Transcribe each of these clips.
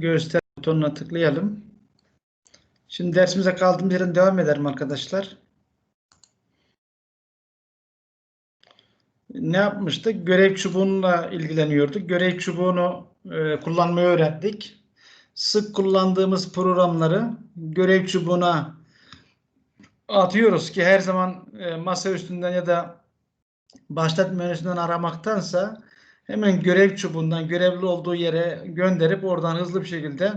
göster butonuna tıklayalım. Şimdi dersimize kaldığımız yerden devam edelim arkadaşlar. Ne yapmıştık? Görev çubuğuyla ilgileniyorduk. Görev çubuğunu e, kullanmayı öğrendik. Sık kullandığımız programları görev çubuğuna atıyoruz ki her zaman e, masa üstünden ya da başlat menüsünden aramaktansa hemen görev çubuğundan görevli olduğu yere gönderip oradan hızlı bir şekilde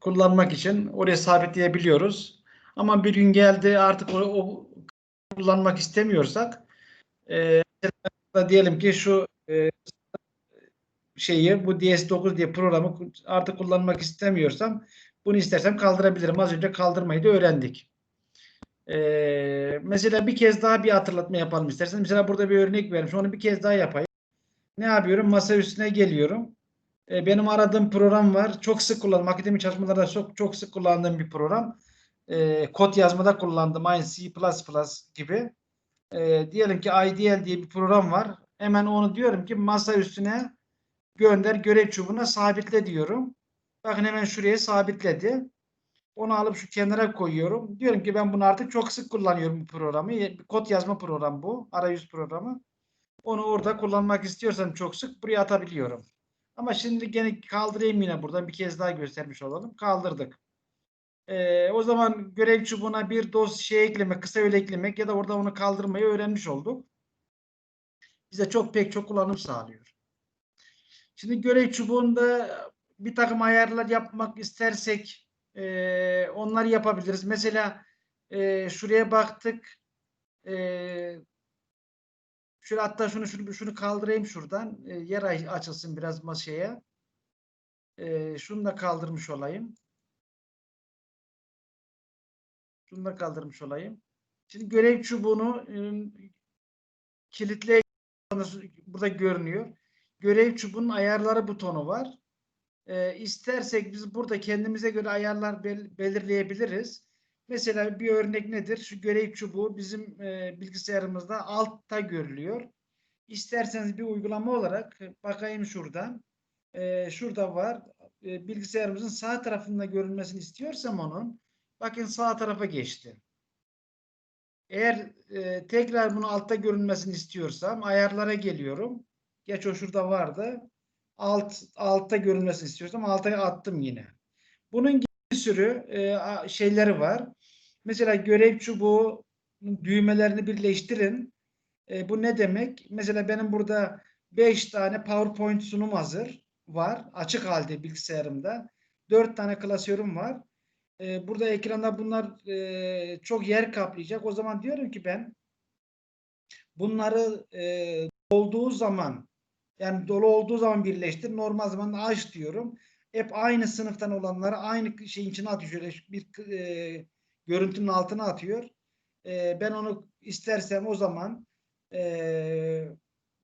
kullanmak için oraya sabitleyebiliyoruz. Ama bir gün geldi artık o, o kullanmak istemiyorsak e, diyelim ki şu e, şeyi bu DS9 diye programı artık kullanmak istemiyorsam bunu istersem kaldırabilirim. Az önce kaldırmayı da öğrendik. Ee, mesela bir kez daha bir hatırlatma yapalım isterseniz. Mesela burada bir örnek vermiş. Onu bir kez daha yapayım. Ne yapıyorum? Masa üstüne geliyorum. Ee, benim aradığım program var. Çok sık kullandım. Akademi çalışmalarında çok, çok sık kullandığım bir program. Ee, kod yazmada kullandım. Aynı C++ gibi. Ee, diyelim ki IDL diye bir program var. Hemen onu diyorum ki masa üstüne gönder görev çubuğuna sabitle diyorum. Bakın hemen şuraya sabitledi. Onu alıp şu kenara koyuyorum. Diyorum ki ben bunu artık çok sık kullanıyorum bu programı. Kod yazma programı bu. Arayüz programı. Onu orada kullanmak istiyorsam çok sık buraya atabiliyorum. Ama şimdi gene kaldırayım yine buradan bir kez daha göstermiş olalım. Kaldırdık. Ee, o zaman görev çubuğuna bir doz şey eklemek, kısa öyle eklemek ya da orada onu kaldırmayı öğrenmiş olduk. Bize çok pek çok kullanım sağlıyor. Şimdi görev çubuğunda bir takım ayarlar yapmak istersek e, onları yapabiliriz. Mesela e, şuraya baktık. E, şöyle hatta şunu şunu şunu kaldırayım şuradan. E, yer açılsın biraz masaya. E, şunu da kaldırmış olayım. Şunu da kaldırmış olayım. Şimdi görev çubuğunu e, kilitle burada görünüyor. Görev çubuğunun ayarları butonu var. E, istersek biz burada kendimize göre ayarlar bel belirleyebiliriz. Mesela bir örnek nedir? Şu görev çubuğu bizim e, bilgisayarımızda altta görülüyor. İsterseniz bir uygulama olarak bakayım şuradan. E, şurada var. E, bilgisayarımızın sağ tarafında görünmesini istiyorsam onun bakın sağ tarafa geçti. Eğer e, tekrar bunu altta görünmesini istiyorsam ayarlara geliyorum. Geç o şurada vardı alt altta görünmesini istiyorsam alta attım yine. Bunun gibi bir sürü e, şeyleri var. Mesela görev çubuğu düğmelerini birleştirin. E, bu ne demek? Mesela benim burada 5 tane PowerPoint sunum hazır var. Açık halde bilgisayarımda. 4 tane klasörüm var. E, burada ekranda bunlar e, çok yer kaplayacak. O zaman diyorum ki ben bunları e, olduğu zaman yani dolu olduğu zaman birleştir. Normal zamanda aç diyorum. Hep aynı sınıftan olanları aynı şeyin içine atıyor. Bir e, görüntünün altına atıyor. E, ben onu istersem o zaman e,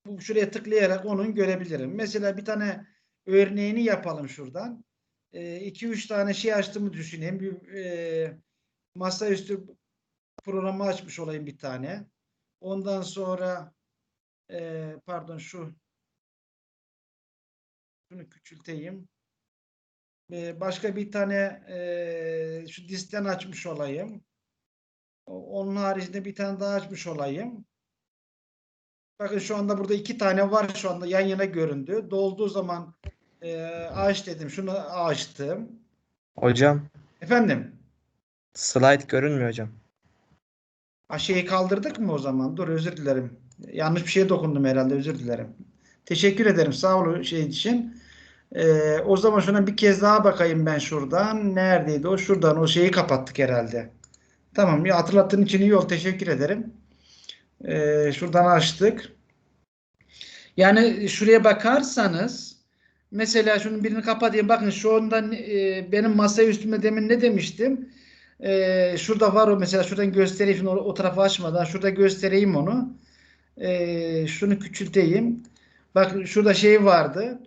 bu şuraya tıklayarak onun görebilirim. Mesela bir tane örneğini yapalım şuradan. 2-3 e, tane şey açtığımı düşüneyim. Bir e, masaüstü programı açmış olayım bir tane. Ondan sonra e, pardon şu şunu küçülteyim. Ee, başka bir tane e, şu disten açmış olayım. Onun haricinde bir tane daha açmış olayım. Bakın şu anda burada iki tane var şu anda yan yana göründü. Dolduğu zaman e, aç dedim. Şunu açtım. Hocam Efendim? slide görünmüyor hocam. Ha, şeyi kaldırdık mı o zaman? Dur özür dilerim. Yanlış bir şeye dokundum herhalde özür dilerim. Teşekkür ederim sağ olun şey için. Ee, o zaman şuna bir kez daha bakayım ben şuradan. Neredeydi o? Şuradan o şeyi kapattık herhalde. Tamam ya hatırlattığın için iyi ol. Teşekkür ederim. Ee, şuradan açtık. Yani şuraya bakarsanız mesela şunun birini kapatayım. Bakın şu anda e, benim masa üstümde demin ne demiştim? E, şurada var o mesela şuradan göstereyim. O, o tarafı açmadan şurada göstereyim onu. E, şunu küçülteyim. Bak şurada şey vardı.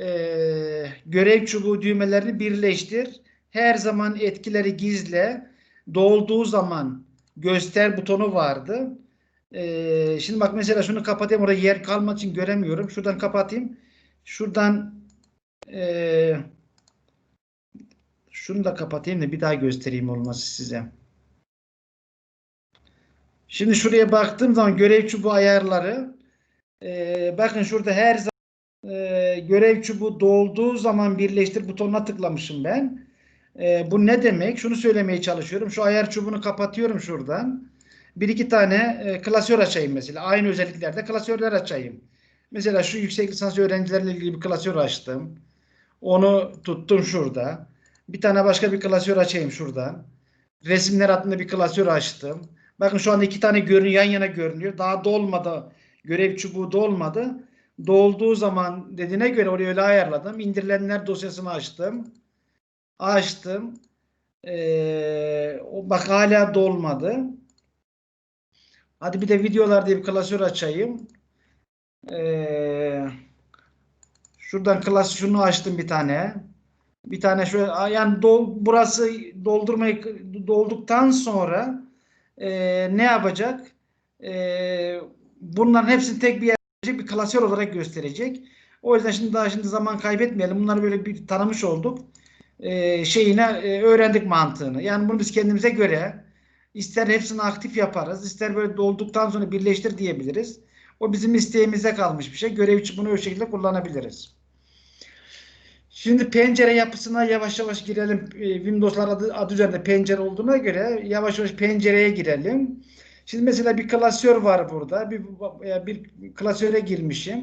Ee, görev çubuğu düğmelerini birleştir. Her zaman etkileri gizle. Dolduğu zaman göster butonu vardı. Ee, şimdi bak mesela şunu kapatayım. Orada yer kalmak için göremiyorum. Şuradan kapatayım. Şuradan e, Şunu da kapatayım da bir daha göstereyim olması size. Şimdi şuraya baktığım zaman görev çubuğu ayarları e, bakın şurada her zaman e, görev çubuğu dolduğu zaman birleştir butonuna tıklamışım ben. E, bu ne demek? Şunu söylemeye çalışıyorum. Şu ayar çubuğunu kapatıyorum şuradan. Bir iki tane e, klasör açayım mesela. Aynı özelliklerde klasörler açayım. Mesela şu yüksek lisans öğrencilerle ilgili bir klasör açtım. Onu tuttum şurada. Bir tane başka bir klasör açayım şuradan. Resimler adında bir klasör açtım. Bakın şu anda iki tane görün yan yana görünüyor. Daha dolmadı. Görev çubuğu dolmadı. Dolduğu zaman dediğine göre oraya öyle ayarladım. İndirilenler dosyasını açtım. Açtım. Ee, bak hala dolmadı. Hadi bir de videolar diye bir klasör açayım. Ee, şuradan klas şunu açtım bir tane. Bir tane şöyle yani dol, burası doldurmayı dolduktan sonra e, ne yapacak? E, bunların hepsini tek bir yere bir klasör olarak gösterecek. O yüzden şimdi daha şimdi zaman kaybetmeyelim. Bunları böyle bir tanımış olduk. E, şeyine e, öğrendik mantığını. Yani bunu biz kendimize göre ister hepsini aktif yaparız, ister böyle dolduktan sonra birleştir diyebiliriz. O bizim isteğimize kalmış bir şey. Görev için bunu o şekilde kullanabiliriz. Şimdi pencere yapısına yavaş yavaş girelim. Ee, Windows'lar adı, adı üzerinde pencere olduğuna göre yavaş yavaş pencereye girelim. Şimdi mesela bir klasör var burada. Bir, bir klasöre girmişim.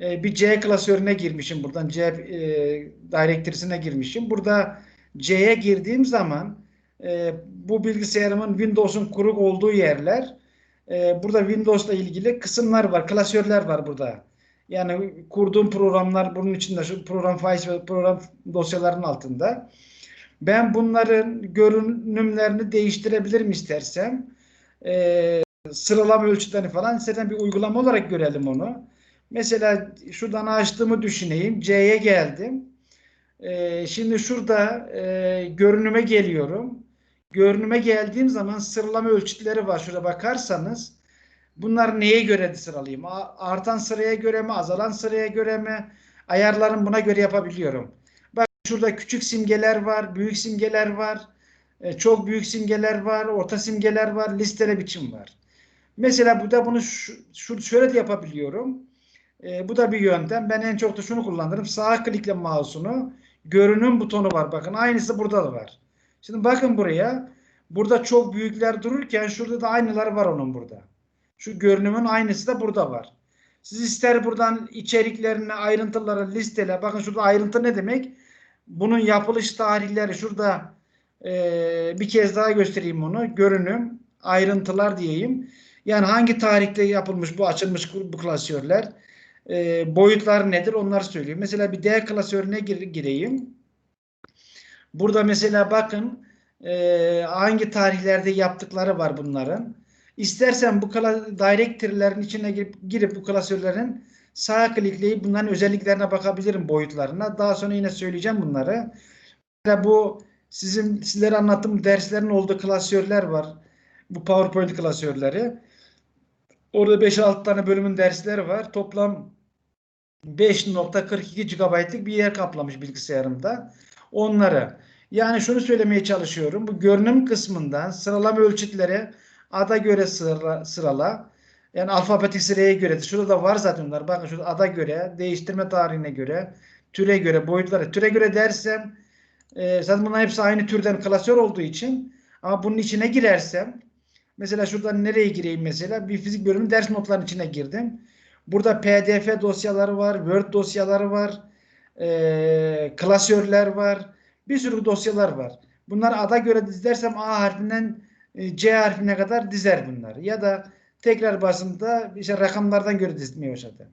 Ee, Bir C klasörüne girmişim buradan. C e, direktrisine girmişim. Burada C'ye girdiğim zaman e, bu bilgisayarımın Windows'un kuruk olduğu yerler e, burada Windows'la ilgili kısımlar var. Klasörler var burada. Yani kurduğum programlar bunun içinde şu program files ve program dosyaların altında. Ben bunların görünümlerini değiştirebilirim istersem. Ee, sıralama ölçütlerini falan istersen bir uygulama olarak görelim onu. Mesela şuradan açtığımı düşüneyim. C'ye geldim. Ee, şimdi şurada e, görünüme geliyorum. Görünüme geldiğim zaman sıralama ölçütleri var. Şurada bakarsanız Bunlar neye göre sıralayayım? Artan sıraya göre mi, azalan sıraya göre mi? Ayarlarım buna göre yapabiliyorum. Bak şurada küçük simgeler var, büyük simgeler var, e, çok büyük simgeler var, orta simgeler var, listele biçim var. Mesela bu da bunu şu, şu şöyle de yapabiliyorum. E, bu da bir yöntem. Ben en çok da şunu kullanırım. Sağ klikle mouse'unu görünüm butonu var. Bakın aynısı burada da var. Şimdi bakın buraya. Burada çok büyükler dururken şurada da aynıları var onun burada. Şu görünümün aynısı da burada var. Siz ister buradan içeriklerini, ayrıntıları listele. Bakın şurada ayrıntı ne demek? Bunun yapılış tarihleri şurada e, bir kez daha göstereyim onu. Görünüm, ayrıntılar diyeyim. Yani hangi tarihte yapılmış bu açılmış bu klasörler? E, boyutlar nedir? Onları söylüyor. Mesela bir D klasörüne gir, gireyim. Burada mesela bakın e, hangi tarihlerde yaptıkları var bunların. İstersen bu directory'lerin içine girip, girip bu klasörlerin sağ klikleyip bunların özelliklerine bakabilirim boyutlarına. Daha sonra yine söyleyeceğim bunları. Mesela bu sizin sizlere anlattığım derslerin olduğu klasörler var. Bu PowerPoint klasörleri. Orada 5-6 tane bölümün dersleri var. Toplam 5.42 GB'lık bir yer kaplamış bilgisayarımda. Onları yani şunu söylemeye çalışıyorum. Bu görünüm kısmından sıralama ölçütleri ada göre sıra, sırala. Yani alfabetik sıraya göre. Şurada da var zaten onlar. Bakın şurada ada göre, değiştirme tarihine göre, türe göre, boyutlara. Türe göre dersem e, zaten bunların hepsi aynı türden klasör olduğu için ama bunun içine girersem mesela şuradan nereye gireyim mesela? Bir fizik bölümü ders notlarının içine girdim. Burada PDF dosyaları var, Word dosyaları var, e, klasörler var. Bir sürü dosyalar var. Bunlar ada göre dizersem A harfinden e, C harfine kadar dizer bunları. Ya da tekrar basımda işte rakamlardan göre dizmeye başladı.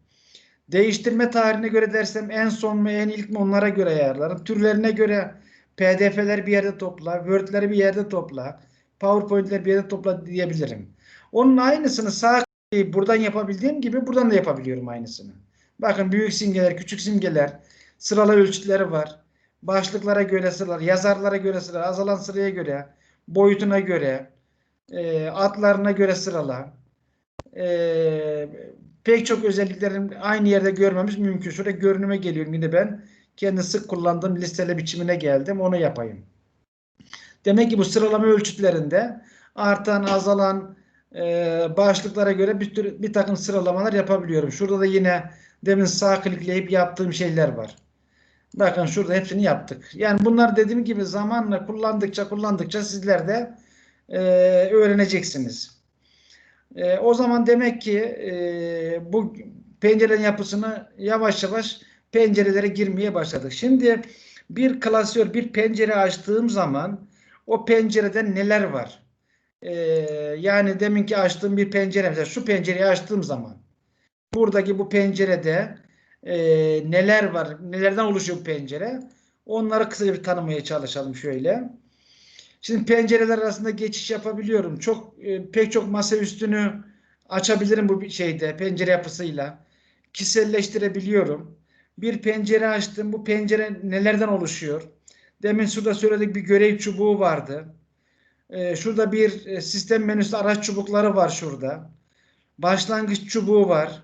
Değiştirme tarihine göre dersem en son mu en ilk mi onlara göre ayarlarım. Türlerine göre PDF'ler bir yerde topla, Word'leri bir yerde topla, PowerPoint'leri bir yerde topla diyebilirim. Onun aynısını sağ buradan yapabildiğim gibi buradan da yapabiliyorum aynısını. Bakın büyük simgeler, küçük simgeler, sıralı ölçütleri var. Başlıklara göre sıralar, yazarlara göre sıralar, azalan sıraya göre, boyutuna göre, e, adlarına göre sırala. E, pek çok özelliklerin aynı yerde görmemiz mümkün. Şurada görünüme geliyorum yine ben. Kendi sık kullandığım listele biçimine geldim. Onu yapayım. Demek ki bu sıralama ölçütlerinde artan, azalan e, başlıklara göre bir, tür, bir takım sıralamalar yapabiliyorum. Şurada da yine demin sağ klikleyip yaptığım şeyler var. Bakın şurada hepsini yaptık. Yani bunlar dediğim gibi zamanla kullandıkça kullandıkça sizler de e, öğreneceksiniz. E, o zaman demek ki e, bu pencerenin yapısını yavaş yavaş pencerelere girmeye başladık. Şimdi bir klasör, bir pencere açtığım zaman o pencerede neler var? E, yani deminki açtığım bir pencere, mesela şu pencereyi açtığım zaman buradaki bu pencerede e, neler var, nelerden oluşuyor bu pencere? Onları kısaca bir tanımaya çalışalım şöyle. Şimdi pencereler arasında geçiş yapabiliyorum. Çok e, pek çok masa üstünü açabilirim bu şeyde pencere yapısıyla. Kişiselleştirebiliyorum. Bir pencere açtım. Bu pencere nelerden oluşuyor? Demin şurada söyledik bir görev çubuğu vardı. E, şurada bir e, sistem menüsü araç çubukları var şurada. Başlangıç çubuğu var.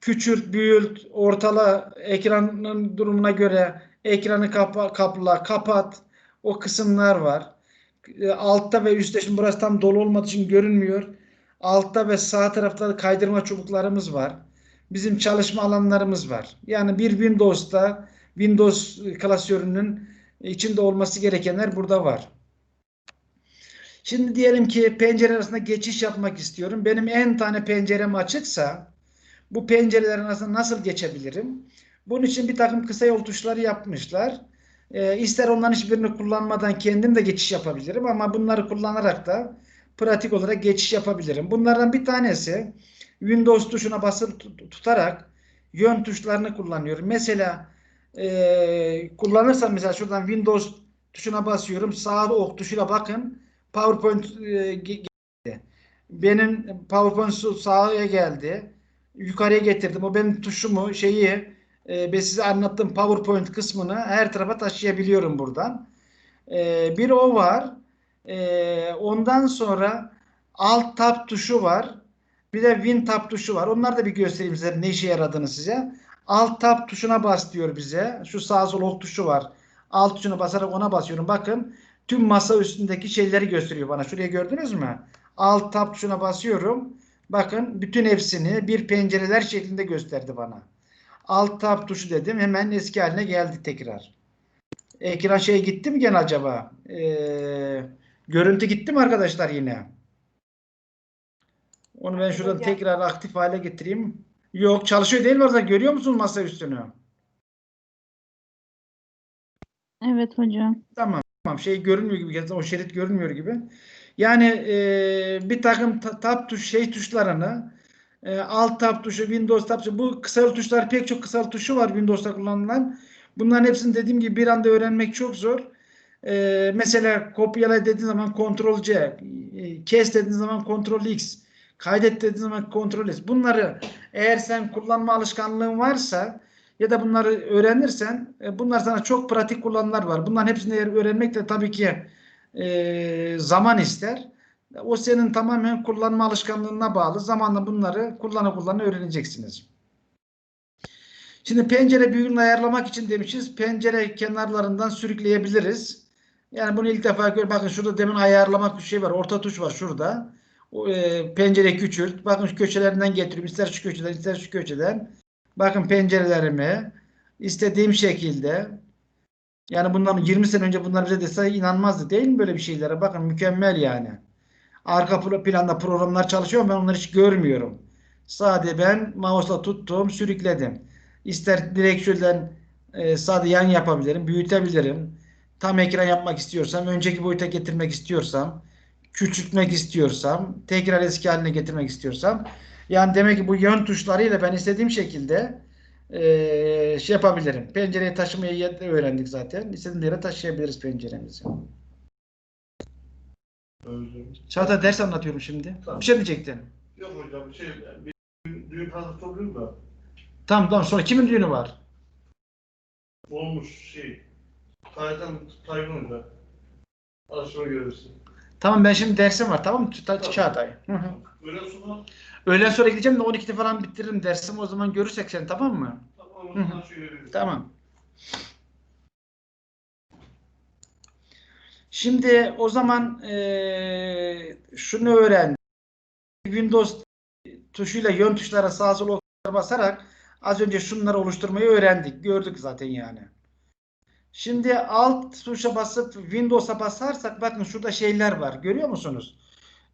Küçült, büyült, ortala, ekranın durumuna göre ekranı kapa, kapla, kapat. O kısımlar var. E, Altta ve üstte şimdi burası tam dolu olmadığı için görünmüyor. Altta ve sağ tarafta kaydırma çubuklarımız var. Bizim çalışma alanlarımız var. Yani bir Windows'ta Windows klasörünün içinde olması gerekenler burada var. Şimdi diyelim ki pencere arasında geçiş yapmak istiyorum. Benim en tane pencerem açıksa bu pencerelerin arasında nasıl geçebilirim? Bunun için bir takım kısa yol tuşları yapmışlar. E, ister onların hiçbirini kullanmadan kendim de geçiş yapabilirim ama bunları kullanarak da pratik olarak geçiş yapabilirim. Bunlardan bir tanesi Windows tuşuna basılı tut- tutarak yön tuşlarını kullanıyorum. Mesela e, kullanırsam mesela şuradan Windows tuşuna basıyorum. Sağ ok tuşuyla bakın. PowerPoint e, ge- geldi. Benim PowerPoint sağa geldi. Yukarıya getirdim. O benim tuşumu şeyi e, ben size anlattığım PowerPoint kısmını her tarafa taşıyabiliyorum buradan. E, bir o var. E, ondan sonra Alt Tab tuşu var. Bir de Win Tab tuşu var. Onları da bir göstereyim size ne işe yaradığını size. Alt Tab tuşuna bas diyor bize. Şu sağ sol ok tuşu var. Alt tuşuna basarak ona basıyorum. Bakın tüm masa üstündeki şeyleri gösteriyor bana. Şuraya gördünüz mü? Alt Tab tuşuna basıyorum. Bakın bütün hepsini bir pencereler şeklinde gösterdi bana. Alt tab tuşu dedim. Hemen eski haline geldi tekrar. Ekran şey gitti mi gene acaba? Ee, görüntü gitti mi arkadaşlar yine? Onu ben şuradan Hocam. tekrar aktif hale getireyim. Yok çalışıyor değil mi orada? Görüyor musunuz masa üstünü? Evet hocam. Tamam. Tamam. Şey görünmüyor gibi. O şerit görünmüyor gibi. Yani e, bir takım ta- tab tuş şey tuşlarını e, alt tab tuşu, Windows tab tuşu bu kısa tuşlar pek çok kısa tuşu var Windows'ta kullanılan. Bunların hepsini dediğim gibi bir anda öğrenmek çok zor. E, mesela kopyala dediğin zaman Ctrl C, e, kes dediğin zaman Ctrl X, kaydet dediğin zaman Ctrl S. Bunları eğer sen kullanma alışkanlığın varsa ya da bunları öğrenirsen e, bunlar sana çok pratik kullanımlar var. Bunların hepsini eğer öğrenmek de tabii ki e, zaman ister. O senin tamamen kullanma alışkanlığına bağlı. Zamanla bunları kullana kullana öğreneceksiniz. Şimdi pencere büyüklüğünü ayarlamak için demişiz. Pencere kenarlarından sürükleyebiliriz. Yani bunu ilk defa gör. Bakın şurada demin ayarlamak bir şey var. Orta tuş var şurada. O, e, pencere küçült. Bakın şu köşelerinden getiriyorum. İster şu köşeden ister şu köşeden. Bakın pencerelerimi istediğim şekilde yani bundan 20 sene önce bunlar bize dese inanmazdı değil mi böyle bir şeylere? Bakın mükemmel yani. Arka planda programlar çalışıyor ben onları hiç görmüyorum. Sadece ben mouse'la tuttum, sürükledim. İster direkt şuradan e, sadece yan yapabilirim, büyütebilirim. Tam ekran yapmak istiyorsam, önceki boyuta getirmek istiyorsam, küçültmek istiyorsam, tekrar eski haline getirmek istiyorsam. Yani demek ki bu yön tuşlarıyla ben istediğim şekilde e, şey yapabilirim. Pencereyi taşımayı öğrendik zaten. İstediğimiz yere taşıyabiliriz penceremizi. Çağatay ders anlatıyorum şimdi. Tamam. Bir şey diyecektin. Yok hocam şey bir düğün, düğün pastası oluyor da Tamam tamam sonra kimin düğünü var? olmuş şey Taytan Taygun Hoca. Araştırma görevlisi. Tamam ben şimdi dersim var tamam mı? Ta- Tamam. Çağatay. Hı hı. Öyle sonra Öğleden sonra gideceğim de 12'de falan bitiririm dersimi. O zaman görürsek seni tamam mı? tamam Hı hı. Tamam. Şimdi o zaman eee, şunu öğren. Windows tuşuyla yön tuşlara sağa sola basarak az önce şunları oluşturmayı öğrendik. Gördük zaten yani. Şimdi alt tuşa basıp Windows'a basarsak bakın şurada şeyler var. Görüyor musunuz?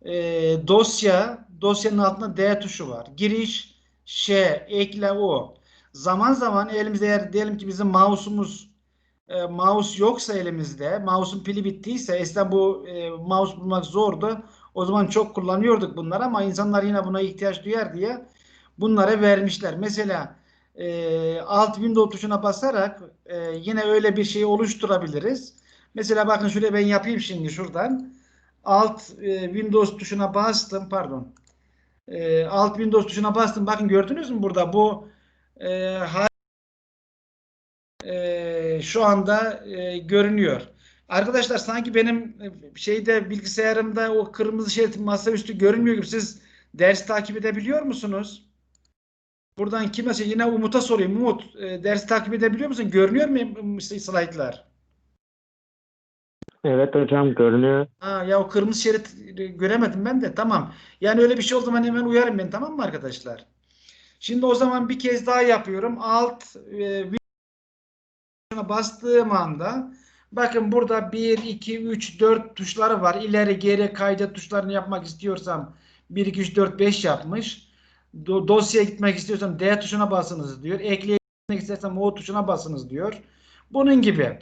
Eee, dosya, dosyanın altında D tuşu var. Giriş, Ş, ekle o. Zaman zaman elimizde eğer diyelim ki bizim mouse'umuz e, mouse yoksa elimizde, mouse'un pili bittiyse, eskiden bu e, mouse bulmak zordu. O zaman çok kullanıyorduk bunları ama insanlar yine buna ihtiyaç duyar diye bunlara vermişler. Mesela e, alt window tuşuna basarak e, yine öyle bir şey oluşturabiliriz. Mesela bakın şuraya ben yapayım şimdi şuradan. Alt e, Windows tuşuna bastım, pardon. E, alt Windows tuşuna bastım. Bakın gördünüz mü burada bu e, e, şu anda e, görünüyor. Arkadaşlar sanki benim e, şeyde bilgisayarımda o kırmızı şerit masaüstü görünmüyor gibi. Siz ders takip edebiliyor musunuz? Buradan kime şey yine Umut'a sorayım. Umut, e, ders takip edebiliyor musun? Görünüyor mu slaytlar? Evet hocam görünüyor. Ha, ya o kırmızı şerit e, göremedim ben de. Tamam. Yani öyle bir şey oldu zaman hemen uyarın beni tamam mı arkadaşlar? Şimdi o zaman bir kez daha yapıyorum. Alt e, bastığım anda bakın burada 1, 2, 3, 4 tuşları var. İleri geri kaydet tuşlarını yapmak istiyorsam 1, 2, 3, 4, 5 yapmış. Do- dosyaya gitmek istiyorsam D tuşuna basınız diyor. Ekleye gitmek O tuşuna basınız diyor. Bunun gibi.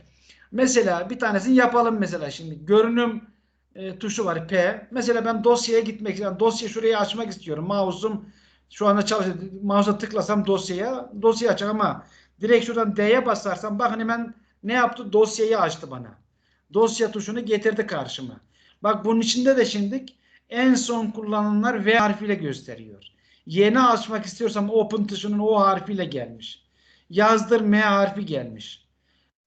Mesela bir tanesini yapalım mesela şimdi. Görünüm e, tuşu var P. Mesela ben dosyaya gitmek istiyorum. Dosya şurayı açmak istiyorum. Mouse'um şu anda çalışıyor. Mouse'a tıklasam dosyaya dosyayı açar ama direkt şuradan D'ye basarsam bakın hemen ne yaptı? Dosyayı açtı bana. Dosya tuşunu getirdi karşıma. Bak bunun içinde de şimdi en son kullanılanlar V harfiyle gösteriyor. Yeni açmak istiyorsam open tuşunun O harfiyle gelmiş. Yazdır M harfi gelmiş.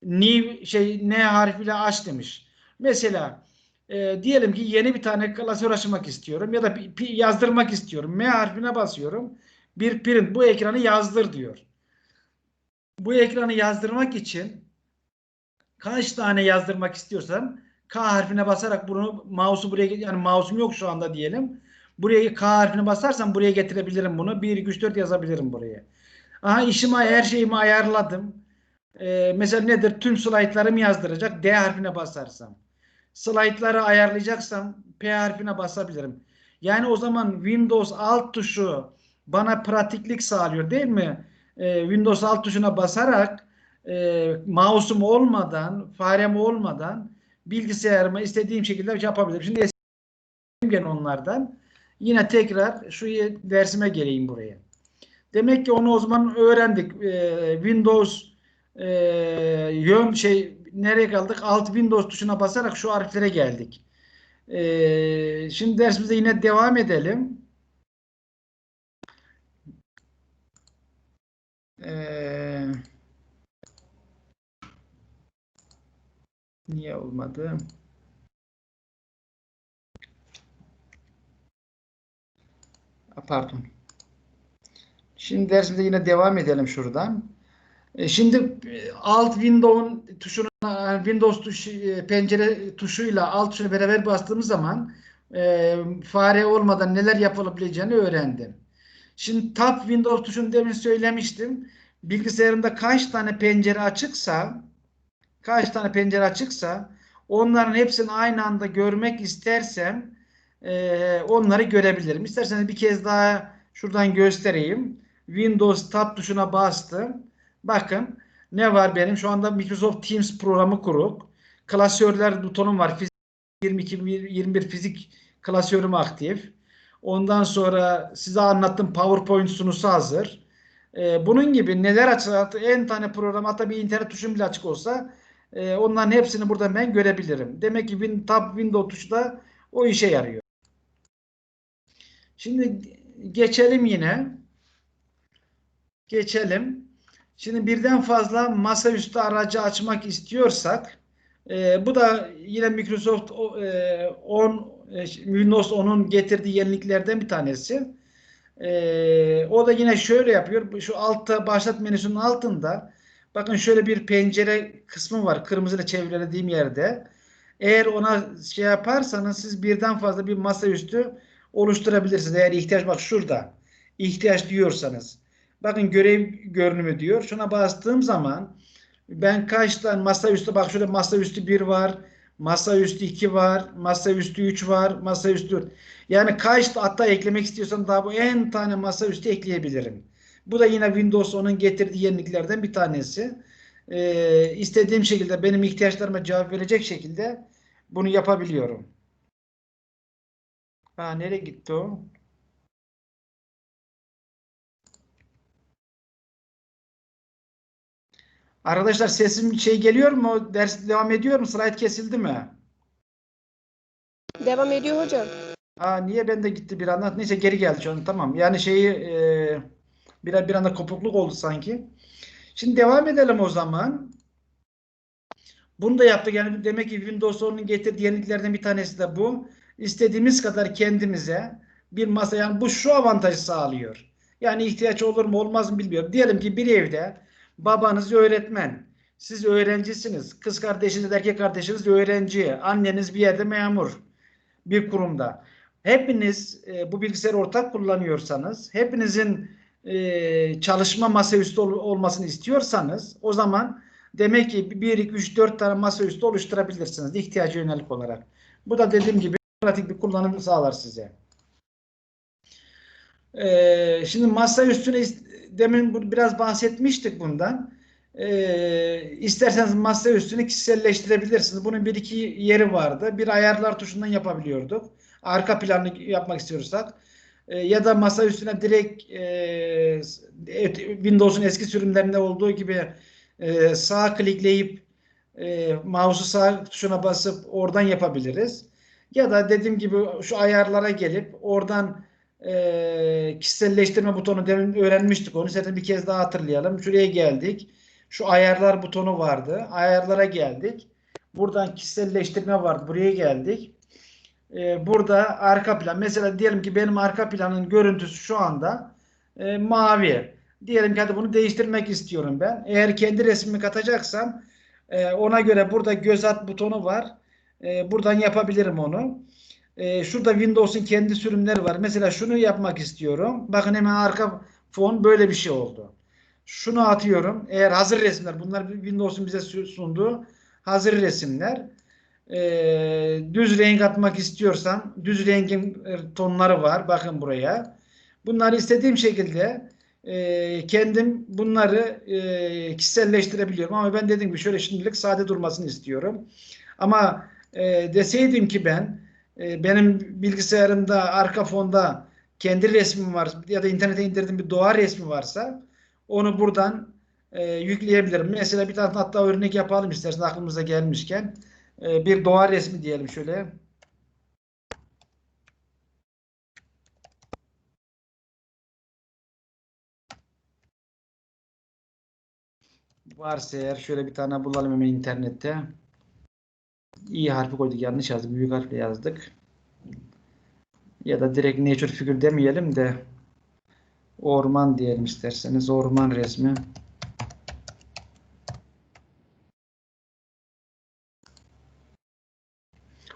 New şey N harfiyle aç demiş. Mesela e, diyelim ki yeni bir tane klasör açmak istiyorum ya da yazdırmak istiyorum. M harfine basıyorum. Bir print bu ekranı yazdır diyor. Bu ekranı yazdırmak için kaç tane yazdırmak istiyorsam K harfine basarak bunu mouse'u buraya yani mouse'um yok şu anda diyelim. Buraya K harfine basarsam buraya getirebilirim bunu. 1 2 3 4 yazabilirim buraya. Aha işimi her şeyimi ayarladım. Ee, mesela nedir? Tüm slaytlarımı yazdıracak. D harfine basarsam. Slaytları ayarlayacaksam P harfine basabilirim. Yani o zaman Windows alt tuşu bana pratiklik sağlıyor değil mi? Ee, Windows alt tuşuna basarak e, mouse'um olmadan, farem olmadan bilgisayarıma istediğim şekilde yapabilirim. Şimdi gene onlardan. Yine tekrar şu dersime geleyim buraya. Demek ki onu o zaman öğrendik. Ee, Windows e, yön şey nereye kaldık? Alt Windows tuşuna basarak şu harflere geldik. Ee, şimdi dersimize yine devam edelim. Ee, niye olmadı? Pardon. Şimdi dersimize yine devam edelim şuradan. E, Şimdi e, alt Windows'un tuşuna yani Windows tuşu, e, pencere tuşuyla alt tuşunu beraber bastığımız zaman e, fare olmadan neler yapılabileceğini öğrendim. Şimdi Tab Windows tuşunu demin söylemiştim. Bilgisayarımda kaç tane pencere açıksa kaç tane pencere açıksa onların hepsini aynı anda görmek istersem e, onları görebilirim. İsterseniz bir kez daha şuradan göstereyim. Windows Tab tuşuna bastım. Bakın ne var benim? Şu anda Microsoft Teams programı kuruk. Klasörler butonum var. Fizik 22 21 fizik klasörüm aktif. Ondan sonra size anlattım PowerPoint sunusu hazır. Ee, bunun gibi neler açık en tane program hatta bir internet tuşum bile açık olsa e, onların hepsini burada ben görebilirim. Demek ki Win, Tab Windows tuşu da o işe yarıyor. Şimdi geçelim yine. Geçelim. Şimdi birden fazla masaüstü aracı açmak istiyorsak e, bu da yine Microsoft e, 10 e, Windows 10'un getirdiği yeniliklerden bir tanesi. E, o da yine şöyle yapıyor. Şu altta başlat menüsünün altında Bakın şöyle bir pencere kısmı var. Kırmızıyla çevrelediğim yerde. Eğer ona şey yaparsanız siz birden fazla bir masaüstü oluşturabilirsiniz. Eğer ihtiyaç bak şurada ihtiyaç diyorsanız. Bakın görev görünümü diyor. Şuna bastığım zaman ben kaç tane masaüstü bak şurada masaüstü 1 var. Masaüstü 2 var. Masaüstü 3 var. Masaüstü 4. Yani kaç hatta eklemek istiyorsam daha bu en tane masaüstü ekleyebilirim. Bu da yine Windows 10'un getirdiği yeniliklerden bir tanesi. Ee, istediğim şekilde benim ihtiyaçlarıma cevap verecek şekilde bunu yapabiliyorum. Ha, nereye gitti o? Arkadaşlar sesim şey geliyor mu? Ders devam ediyor mu? Slide kesildi mi? Devam ediyor hocam. Aa, niye bende gitti bir anda? Neyse geri geldi an. Tamam. Yani şeyi e, bir, bir anda kopukluk oldu sanki. Şimdi devam edelim o zaman. Bunu da yaptık. Yani demek ki Windows 10'un getirdiği yeniliklerden bir tanesi de bu. İstediğimiz kadar kendimize bir masa yani bu şu avantajı sağlıyor. Yani ihtiyaç olur mu olmaz mı bilmiyorum. Diyelim ki bir evde babanız öğretmen, siz öğrencisiniz. Kız kardeşiniz, erkek kardeşiniz öğrenci, anneniz bir yerde memur bir kurumda. Hepiniz e, bu bilgisayarı ortak kullanıyorsanız, hepinizin e, çalışma masaüstü ol- olmasını istiyorsanız o zaman demek ki 1, 2, 3, 4 tane masaüstü oluşturabilirsiniz ihtiyaca yönelik olarak. Bu da dediğim gibi pratik bir kullanım sağlar size. E, şimdi masaüstüne is- demin biraz bahsetmiştik bundan. E, isterseniz masaüstünü kişiselleştirebilirsiniz. Bunun bir iki yeri vardı. Bir ayarlar tuşundan yapabiliyorduk. Arka planını yapmak istiyorsak. E, ya da masa üstüne direkt e, Windows'un eski sürümlerinde olduğu gibi e, sağ klikleyip e, mouse'u sağ tuşuna basıp oradan yapabiliriz. Ya da dediğim gibi şu ayarlara gelip oradan e, kişiselleştirme butonu demin öğrenmiştik onu. Zaten bir kez daha hatırlayalım. Şuraya geldik. Şu ayarlar butonu vardı. Ayarlara geldik. Buradan kişiselleştirme vardı. Buraya geldik. Ee, burada arka plan. Mesela diyelim ki benim arka planın görüntüsü şu anda e, mavi. Diyelim ki hadi bunu değiştirmek istiyorum ben. Eğer kendi resmimi katacaksam e, ona göre burada göz at butonu var. E, buradan yapabilirim onu. E, şurada Windows'un kendi sürümleri var. Mesela şunu yapmak istiyorum. Bakın hemen arka fon böyle bir şey oldu. Şunu atıyorum. Eğer hazır resimler, bunlar Windows'un bize sunduğu hazır resimler. Ee, düz renk atmak istiyorsam düz rengin e, tonları var. Bakın buraya. Bunları istediğim şekilde e, kendim bunları e, kişiselleştirebiliyorum. Ama ben dediğim gibi şöyle şimdilik sade durmasını istiyorum. Ama e, deseydim ki ben e, benim bilgisayarımda arka fonda kendi resmim var ya da internete indirdiğim bir doğa resmi varsa onu buradan e, yükleyebilirim. Mesela bir tane hatta örnek yapalım istersen aklımıza gelmişken. E, bir doğa resmi diyelim şöyle. Varsa eğer şöyle bir tane bulalım hemen internette. İyi harfi koyduk yanlış yazdık. Büyük harfle yazdık. Ya da direkt nature figür demeyelim de orman diyelim isterseniz. Orman resmi.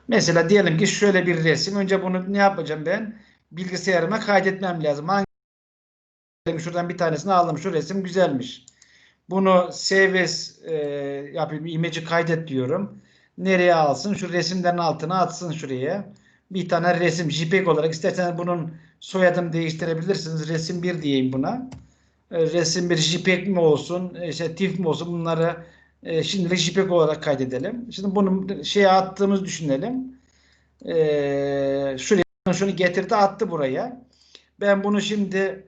Mesela diyelim ki şöyle bir resim. Önce bunu ne yapacağım ben? Bilgisayarıma kaydetmem lazım. Hangi şuradan bir tanesini aldım. Şu resim güzelmiş. Bunu save as e, yapayım. Image'i kaydet diyorum. Nereye alsın? Şu resimlerin altına atsın şuraya. Bir tane resim JPEG olarak isterseniz bunun soyadını değiştirebilirsiniz. Resim 1 diyeyim buna. E, resim bir JPEG mi olsun, e, işte TIFF mi olsun bunları e, şimdilik JPEG olarak kaydedelim. Şimdi bunu şeye attığımız düşünelim. Şuraya şunu getirdi attı buraya. Ben bunu şimdi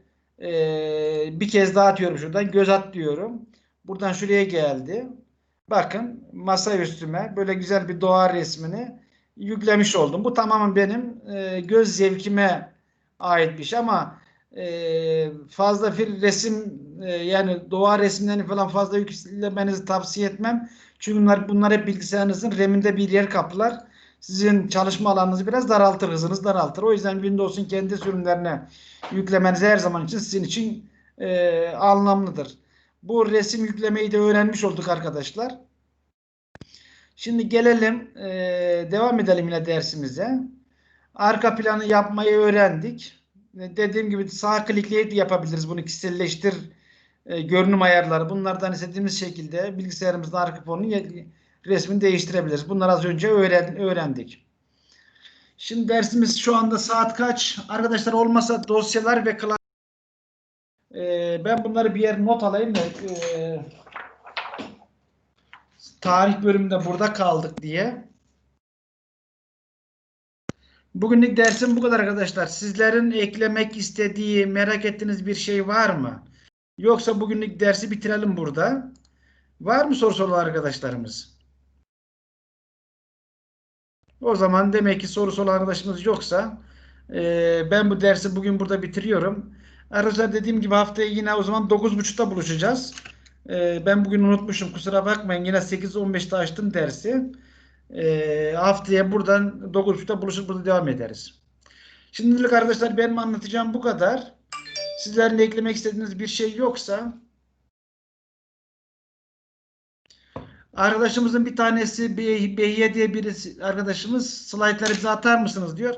bir kez daha atıyorum şuradan. Göz at diyorum. Buradan şuraya geldi. Bakın masa üstüme böyle güzel bir doğa resmini yüklemiş oldum. Bu tamamen benim e, göz zevkime ait bir şey ama e, fazla bir resim e, yani doğa resimlerini falan fazla yüklemenizi tavsiye etmem. Çünkü bunlar, bunlar hep bilgisayarınızın RAM'inde bir yer kaplar. Sizin çalışma alanınızı biraz daraltır, hızınızı daraltır. O yüzden Windows'un kendi sürümlerine yüklemeniz her zaman için sizin için e, anlamlıdır. Bu resim yüklemeyi de öğrenmiş olduk arkadaşlar. Şimdi gelelim eee, devam edelim yine dersimize. Arka planı yapmayı öğrendik. E, Dediğim gibi sağ klikleyip yapabiliriz bunu kişiselleştir e, görünüm ayarları. Bunlardan istediğimiz şekilde bilgisayarımızda arka fonun ye- resmini değiştirebiliriz. Bunları az önce öğren- öğrendik. Şimdi dersimiz şu anda saat kaç? Arkadaşlar olmasa dosyalar ve kla- E, ben bunları bir yer not alayım da e, tarih bölümünde burada kaldık diye. Bugünlük dersim bu kadar arkadaşlar. Sizlerin eklemek istediği, merak ettiğiniz bir şey var mı? Yoksa bugünlük dersi bitirelim burada. Var mı sorusu olan arkadaşlarımız? O zaman demek ki sorusu olan arkadaşımız yoksa e, ben bu dersi bugün burada bitiriyorum. Arkadaşlar dediğim gibi haftaya yine o zaman 9.30'da buluşacağız. E, ben bugün unutmuşum kusura bakmayın. Yine 8.15'te açtım dersi. E, haftaya buradan 9.30'da buluşup burada devam ederiz. Şimdilik arkadaşlar benim anlatacağım bu kadar. Sizlerin eklemek istediğiniz bir şey yoksa arkadaşımızın bir tanesi Behiye diye birisi arkadaşımız slaytları bize atar mısınız diyor.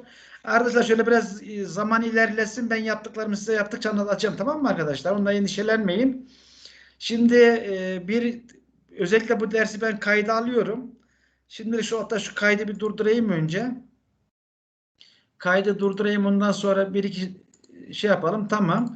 Arkadaşlar şöyle biraz e, zaman ilerlesin ben yaptıklarımı size yaptıkça anlatacağım tamam mı arkadaşlar? Ondan endişelenmeyin. Şimdi e, bir özellikle bu dersi ben kayda alıyorum. Şimdi şu hatta şu kaydı bir durdurayım önce. Kaydı durdurayım ondan sonra bir iki şey yapalım. Tamam.